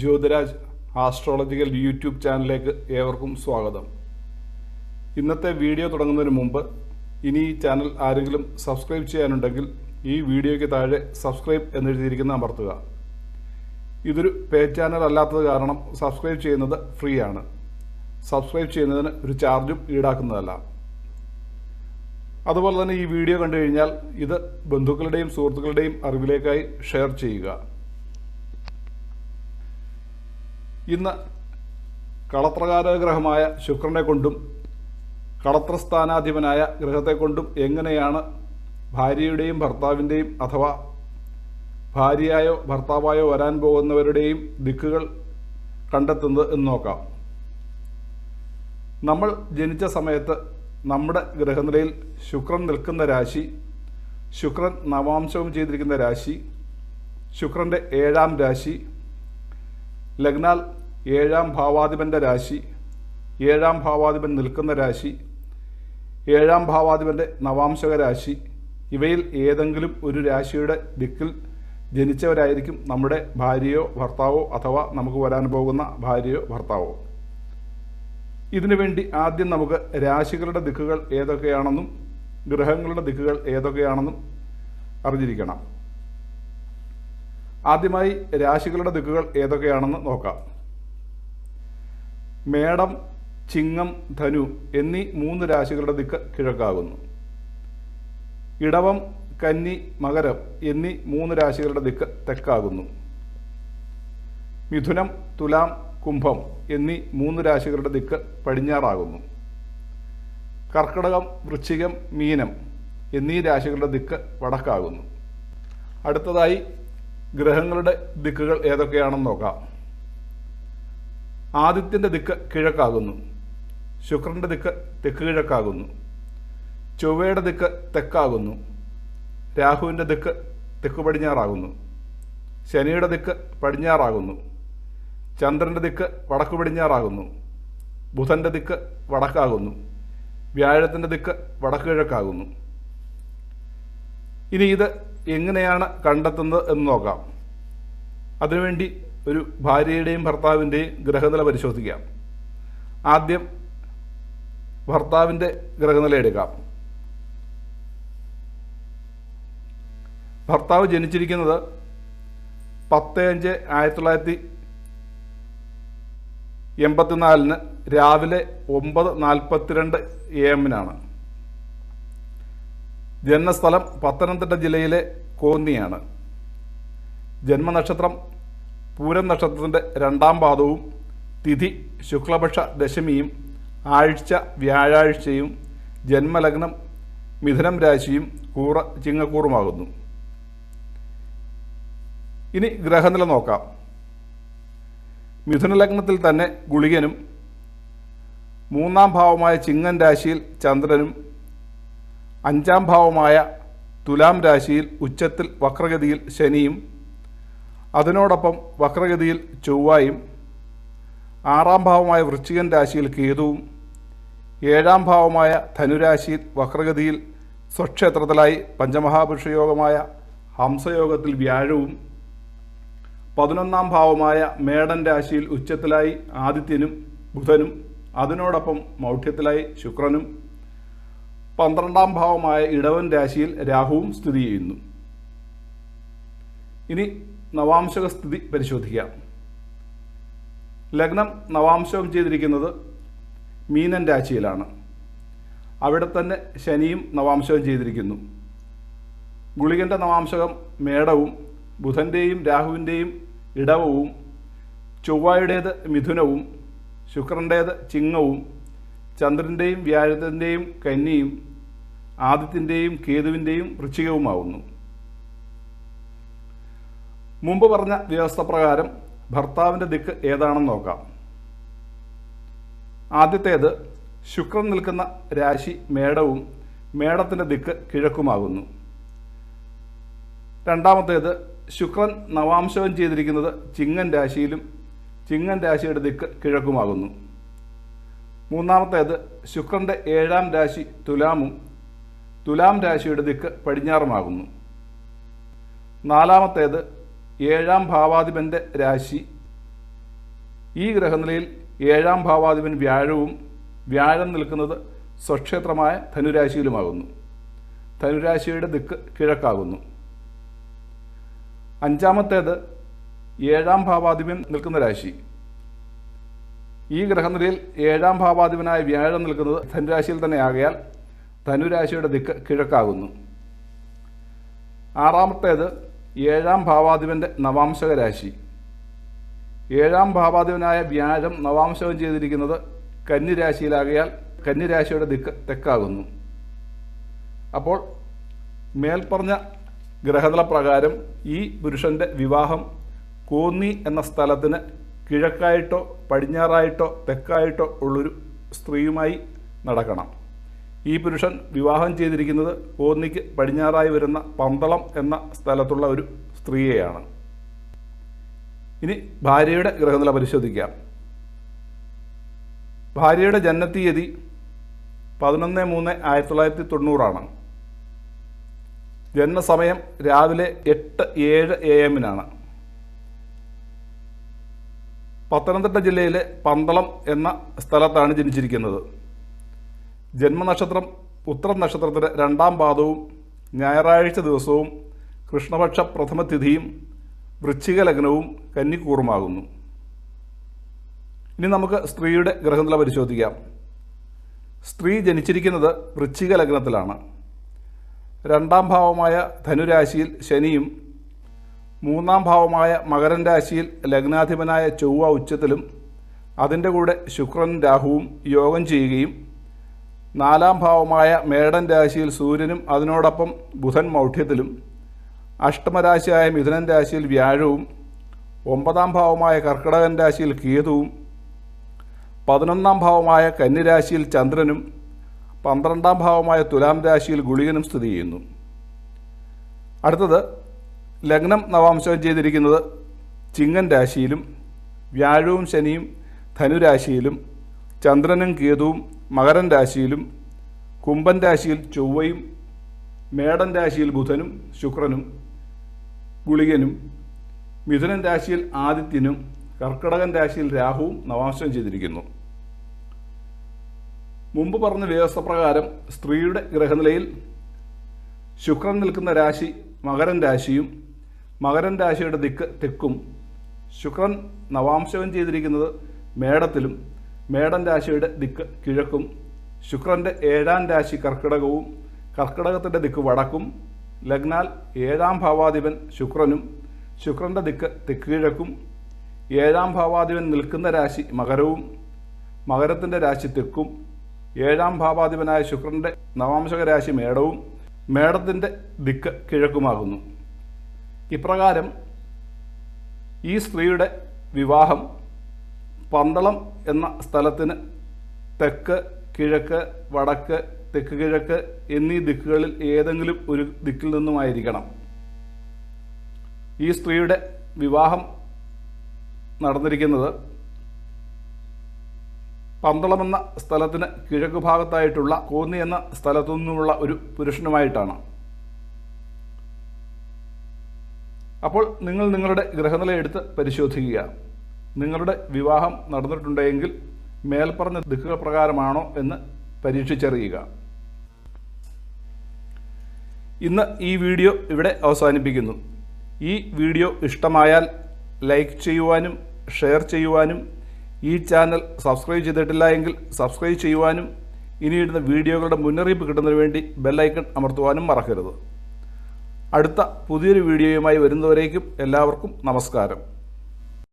Jyothiraj astrological YouTube ചാനലിലേക്ക് ഏവർക്കും സ്വാഗതം. ഇന്നത്തെ വീഡിയോ തുടങ്ങുന്നതിന് മുമ്പ് ഇനി ഈ ചാനൽ ആരെങ്കിലും സബ്സ്ക്രൈബ് ചെയ്യാനുണ്ടെങ്കിൽ ഈ വീഡിയോയ്ക്ക് താഴെ സബ്സ്ക്രൈബ് എന്നെഴുതിയിരിക്കുന്ന അമർത്തുക. ഇതൊരു പേ ചാനൽ അല്ലാത്തത് കാരണം സബ്സ്ക്രൈബ് ചെയ്യുന്നത് ഫ്രീ ആണ്. സബ്സ്ക്രൈബ് ചെയ്യുന്നതിന് ഒരു ചാർജും ഈടാക്കുന്നതല്ല. അതുപോലെ തന്നെ ഈ വീഡിയോ കണ്ടു കഴിഞ്ഞാൽ ഇത് ബന്ധുക്കളുടെയും സുഹൃത്തുക്കളുടെയും അറിവിലേക്കായി ഷെയർ ചെയ്യുക. ഇന്ന് കളത്രകാരഗ്രഹമായ ശുക്രനെ കൊണ്ടും കളത്രസ്ഥാനാധിപനായ ഗ്രഹത്തെ കൊണ്ടും എങ്ങനെയാണ് ഭാര്യയുടെയും ഭർത്താവിന്റെയും അഥവാ ഭാര്യയായോ ഭർത്താവായോ വരാൻ പോകുന്നവരുടെയും ദിക്കുകൾ കണ്ടെത്തുന്നത് എന്ന് നോക്കാം. നമ്മൾ ജനിച്ച സമയത്ത് നമ്മുടെ ഗ്രഹനിലയിൽ ശുക്രൻ നിൽക്കുന്ന രാശി ശുക്രൻ നവാംശവും ചെയ്തിരിക്കുന്ന രാശി ശുക്രന്റെ ഏഴാം രാശി ലഗ്നാൽ ഏഴാം ഭാവാധിപന്റെ രാശി ഏഴാം ഭാവാധിപൻ നിൽക്കുന്ന രാശി ഏഴാം ഭാവാധിപന്റെ നവാംശക രാശി ഇവയിൽ ഏതെങ്കിലും ഒരു രാശിയുടെ ദിക്കിൽ ജനിച്ചവരായിരിക്കും നമ്മുടെ ഭാര്യയോ ഭർത്താവോ അഥവാ നമുക്ക് വരാൻ പോകുന്ന ഭാര്യയോ ഭർത്താവോ. ഇതിനുവേണ്ടി ആദ്യം നമുക്ക് രാശികളുടെ ദിക്കുകൾ ഏതൊക്കെയാണെന്നും ഗ്രഹങ്ങളുടെ ദിക്കുകൾ ഏതൊക്കെയാണെന്നും അറിഞ്ഞിരിക്കണം. ആദ്യമായി രാശികളുടെ ദിക്കുകൾ ഏതൊക്കെയാണെന്ന് നോക്കാം. മേടം ചിങ്ങം ധനു എന്നീ മൂന്ന് രാശികളുടെ ദിക്ക് കിഴക്കാകുന്നു. ഇടവം കന്നി മകരം എന്നീ മൂന്ന് രാശികളുടെ ദിക്ക് തെക്കാകുന്നു. മിഥുനം തുലാം കുംഭം എന്നീ മൂന്ന് രാശികളുടെ ദിക്ക് പടിഞ്ഞാറാകുന്നു. കർക്കിടകം വൃശ്ചികം മീനം എന്നീ രാശികളുടെ ദിക്ക് വടക്കാകുന്നു. അടുത്തതായി ഗ്രഹങ്ങളുടെ ദിക്കുകൾ ഏതൊക്കെയാണെന്ന് നോക്കാം. ആദിത്യന്റെ ദിക്ക് കിഴക്കാകുന്നു. ശുക്രന്റെ ദിക്ക് തെക്ക് കിഴക്കാകുന്നു. ചൊവ്വയുടെ ദിക്ക് തെക്കാകുന്നു. രാഹുവിന്റെ ദിക്ക് തെക്ക് പടിഞ്ഞാറാകുന്നു. ശനിയുടെ ദിക്ക് പടിഞ്ഞാറാകുന്നു. ചന്ദ്രന്റെ ദിക്ക് വടക്ക് പടിഞ്ഞാറാകുന്നു. ബുധന്റെ ദിക്ക് വടക്കാകുന്നു. വ്യാഴത്തിന്റെ ദിക്ക് വടക്ക് കിഴക്കാകുന്നു. ഇനി ഇത് എങ്ങനെയാണ് കണ്ടെത്തുന്നത് എന്ന് നോക്കാം. അതിനുവേണ്ടി ഒരു ഭാര്യയുടെയും ഭർത്താവിന്റെയും ഗ്രഹനില പരിശോധിക്കാം. ആദ്യം ഭർത്താവിന്റെ ഗ്രഹനില എടുക്കാം. ഭർത്താവ് ജനിച്ചിരിക്കുന്നത് പത്ത് അഞ്ച് ആയിരത്തി തൊള്ളായിരത്തി എൺപത്തിനാലിന് രാവിലെ ഒമ്പത് നാൽപ്പത്തിരണ്ട് എ എമ്മിനാണ്. ജന്മസ്ഥലം പത്തനംതിട്ട ജില്ലയിലെ കോന്നിയാണ്. ജന്മനക്ഷത്രം പൂരം നക്ഷത്രത്തിന്റെ രണ്ടാം പാദവും തിഥി ശുക്ലപക്ഷ ദശമിയും ആഴ്ച വ്യാഴാഴ്ചയും ജന്മലഗ്നം മിഥുനം രാശിയും കൂറ ചിങ്ങക്കൂറുമാകുന്നു. ഇനി ഗ്രഹനില നോക്കാം. മിഥുന ലഗ്നത്തിൽ തന്നെ ഗുളികനും മൂന്നാം ഭാവമായ ചിങ്ങൻ രാശിയിൽ ചന്ദ്രനും അഞ്ചാം ഭാവമായ തുലാം രാശിയിൽ ഉച്ചത്തിൽ വക്രഗതിയിൽ ശനിയും അതിനോടൊപ്പം വക്രഗതിയിൽ ചൊവ്വായും ആറാം ഭാവമായ വൃശ്ചികൻ രാശിയിൽ കേതുവും ഏഴാം ഭാവമായ ധനുരാശിയിൽ വക്രഗതിയിൽ സ്വക്ഷേത്രത്തിലായി പഞ്ചമഹാപുരുഷയോഗമായ ഹംസയോഗത്തിൽ വ്യാഴവും പതിനൊന്നാം ഭാവമായ മേടൻ രാശിയിൽ ഉച്ചത്തിലായി ആദിത്യനും ബുധനും അതിനോടൊപ്പം മൗഢ്യത്തിലായി ശുക്രനും പന്ത്രണ്ടാം ഭാവമായ ഇടവൻ രാശിയിൽ രാഹുവും സ്ഥിതി ചെയ്യുന്നു. ഇനി നവാംശക സ്ഥിതി പരിശോധിക്കാം. ലഗ്നം നവാംശകം ചെയ്തിരിക്കുന്നത് മീനൻ രാശിയിലാണ്. അവിടെ തന്നെ ശനിയും നവാംശകം ചെയ്തിരിക്കുന്നു. ഗുളികന്റെ നവാംശകം മേടവും ബുധന്റെയും രാഹുവിന്റെയും ഇടവവും ചൊവ്വായുടേത് മിഥുനവും ശുക്രന്റേത് ചിങ്ങവും ചന്ദ്രന്റെയും വ്യാഴത്തിന്റെയും കന്നിയും ആദിത്യന്റെയും കേതുവിന്റെയും വൃശ്ചികവുമാവുന്നു. മുമ്പ് പറഞ്ഞ വ്യവസ്ഥ പ്രകാരം ഭർത്താവിന്റെ ദിക്ക് ഏതാണെന്ന് നോക്കാം. ആദ്യത്തേത് ശുക്രൻ നിൽക്കുന്ന രാശി മേടവും മേടത്തിന്റെ ദിക്ക് കിഴക്കുമാകുന്നു. രണ്ടാമത്തേത് ശുക്രൻ നവാംശവും ചെയ്തിരിക്കുന്നത് ചിങ്ങൻ രാശിയിലും ചിങ്ങൻ രാശിയുടെ ദിക്ക് കിഴക്കുമാകുന്നു. മൂന്നാമത്തേത് ശുക്രന്റെ ഏഴാം രാശി തുലാമും തുലാം രാശിയുടെ ദിക്ക് പടിഞ്ഞാറുമാകുന്നു. നാലാമത്തേത് ഏഴാം ഭാവാധിപന്റെ രാശി. ഈ ഗ്രഹനിലയിൽ ഏഴാം ഭാവാധിപൻ വ്യാഴവും വ്യാഴം നിൽക്കുന്നത് സ്വക്ഷേത്രമായ ധനുരാശിയിലുമാകുന്നു. ധനുരാശിയുടെ ദിക്ക് കിഴക്കാകുന്നു. അഞ്ചാമത്തേത് ഏഴാം ഭാവാധിപൻ നിൽക്കുന്ന രാശി. ഈ ഗ്രഹനിലയിൽ ഏഴാം ഭാവാധിപനായ വ്യാഴം നിൽക്കുന്നത് ധനുരാശിയിൽ തന്നെ ആകയാൽ ധനുരാശിയുടെ ദിക്ക് കിഴക്കാകുന്നു. ആറാമത്തേത് ഏഴാം ഭാവാധിപന്റെ നവാംശക രാശി. ഏഴാം ഭാവാധിപനായ വ്യാഴം നവാംശകം ചെയ്തിരിക്കുന്നത് കന്നിരാശിയിലാകയാൽ കന്നിരാശിയുടെ ദിക്ക് തെക്കാകുന്നു. അപ്പോൾ മേൽപ്പറഞ്ഞ ഗ്രഹനില പ്രകാരം ഈ പുരുഷന്റെ വിവാഹം കോന്നി എന്ന സ്ഥലത്തിന് കിഴക്കായിട്ടോ പടിഞ്ഞാറായിട്ടോ തെക്കായിട്ടോ ഉള്ളൊരു സ്ത്രീയുമായി നടക്കണം. ഈ പുരുഷൻ വിവാഹം ചെയ്തിരിക്കുന്നത് കോന്നിക്ക് പടിഞ്ഞാറായി വരുന്ന പന്തളം എന്ന സ്ഥലത്തുള്ള ഒരു സ്ത്രീയെയാണ്. ഇനി ഭാര്യയുടെ ഗ്രഹനില പരിശോധിക്കാം. ഭാര്യയുടെ ജനനത്തീയതി പതിനൊന്ന് മൂന്ന് ആയിരത്തി തൊള്ളായിരത്തി തൊണ്ണൂറാണ്. ജന്മസമയം രാവിലെ എട്ട് ഏഴ് എ എമ്മിനാണ്. പത്തനംതിട്ട ജില്ലയിലെ പന്തളം എന്ന സ്ഥലത്താണ് ജനിച്ചിരിക്കുന്നത്. ജന്മനക്ഷത്രം ഉത്തരം നക്ഷത്രത്തിന്റെ രണ്ടാം പാദവും ഞായറാഴ്ച ദിവസവും കൃഷ്ണപക്ഷ പ്രഥമ തിഥിയും വൃശ്ചിക ലഗ്നവും കന്നിക്കൂറുമാകുന്നു. ഇനി നമുക്ക് സ്ത്രീയുടെ ഗ്രഹനില പരിശോധിക്കാം. സ്ത്രീ ജനിച്ചിരിക്കുന്നത് വൃശ്ചിക ലഗ്നത്തിലാണ്. രണ്ടാം ഭാവമായ ധനുരാശിയിൽ ശനിയും മൂന്നാം ഭാവമായ മകരൻ രാശിയിൽ ലഗ്നാധിപനായ ചൊവ്വ ഉച്ചത്തിലും അതിന്റെ കൂടെ ശുക്രൻ രാഹുവും യോഗം ചെയ്യുകയും നാലാം ഭാവമായ മേടൻ രാശിയിൽ സൂര്യനും അതിനോടൊപ്പം ബുധൻ മൗഢ്യത്തിലും അഷ്ടമരാശിയായ മിഥുനൻ രാശിയിൽ വ്യാഴവും ഒമ്പതാം ഭാവമായ കർക്കിടകൻ രാശിയിൽ കേതുവും പതിനൊന്നാം ഭാവമായ കന്നിരാശിയിൽ ചന്ദ്രനും പന്ത്രണ്ടാം ഭാവമായ തുലാം രാശിയിൽ ഗുളികനും സ്ഥിതി ചെയ്യുന്നു. അടുത്തത് ലഗ്നം നവാംശം ചെയ്തിരിക്കുന്നത് ചിങ്ങൻ രാശിയിലും വ്യാഴവും ശനിയും ധനുരാശിയിലും ചന്ദ്രനും കേതുവും മകരൻ രാശിയിലും കുംഭൻ രാശിയിൽ ചൊവ്വയും മേടൻ രാശിയിൽ ബുധനും ശുക്രനും ഗുളികനും മിഥുനൻ രാശിയിൽ ആദിത്യനും കർക്കിടകൻ രാശിയിൽ രാഹുവും നവാംശം ചെയ്തിരിക്കുന്നു. മുമ്പ് പറഞ്ഞ വ്യവസ്ഥ പ്രകാരം സ്ത്രീയുടെ ഗ്രഹനിലയിൽ ശുക്രൻ നിൽക്കുന്ന രാശി മകരൻ രാശിയും മകരൻ രാശിയുടെ ദിക്ക് തെക്കും ശുക്രൻ നവാംശകം ചെയ്തിരിക്കുന്നത് മേടത്തിലും മേടൻ രാശിയുടെ ദിക്ക് കിഴക്കും ശുക്രന്റെ ഏഴാം രാശി കർക്കിടകവും കർക്കിടകത്തിന്റെ ദിക്ക് വടക്കും ലഗ്നാൽ ഏഴാം ഭാവാധിപൻ ശുക്രനും ശുക്രന്റെ ദിക്ക് തെക്ക് കിഴക്കും ഏഴാം ഭാവാധിപൻ നിൽക്കുന്ന രാശി മകരവും മകരത്തിന്റെ രാശി തെക്കും ഏഴാം ഭാവാധിപനായ ശുക്രന്റെ നവാംശക രാശി മേടവും മേടത്തിന്റെ ദിക്ക് കിഴക്കുമാകുന്നു. ഇപ്രകാരം ഈ സ്ത്രീയുടെ വിവാഹം പന്തളം എന്ന സ്ഥലത്തിന് തെക്ക് കിഴക്ക് വടക്ക് തെക്ക് കിഴക്ക് എന്നീ ദിക്കുകളിൽ ഏതെങ്കിലും ഒരു ദിക്കിൽ നിന്നുമായിരിക്കണം. ഈ സ്ത്രീയുടെ വിവാഹം നടന്നിരിക്കുന്നത് പന്തളം എന്ന സ്ഥലത്തിന് കിഴക്ക് ഭാഗത്തായിട്ടുള്ള കോന്നി എന്ന സ്ഥലത്തു നിന്നുമുള്ള ഒരു പുരുഷനുമായിട്ടാണ്. അപ്പോൾ നിങ്ങൾ നിങ്ങളുടെ ഗ്രഹനില എടുത്ത് പരിശോധിക്കുക. നിങ്ങളുടെ വിവാഹം നടന്നിട്ടുണ്ടെങ്കിൽ മേൽപ്പറഞ്ഞ ദിക്കുകൾ പ്രകാരമാണോ എന്ന് പരീക്ഷിച്ചറിയുക. ഇന്ന് ഈ വീഡിയോ ഇവിടെ അവസാനിപ്പിക്കുന്നു. ഈ വീഡിയോ ഇഷ്ടമായാൽ ലൈക്ക് ചെയ്യുവാനും ഷെയർ ചെയ്യുവാനും ഈ ചാനൽ സബ്സ്ക്രൈബ് ചെയ്തിട്ടില്ല എങ്കിൽ സബ്സ്ക്രൈബ് ചെയ്യുവാനും ഇനിയിടുന്ന വീഡിയോകളുടെ മുന്നറിയിപ്പ് കിട്ടുന്നതിന് വേണ്ടി ബെല്ലൈക്കൺ അമർത്തുവാനും മറക്കരുത്. അടുത്ത പുതിയൊരു വീഡിയോയുമായി വരുന്നവരേക്കും എല്ലാവർക്കും നമസ്കാരം.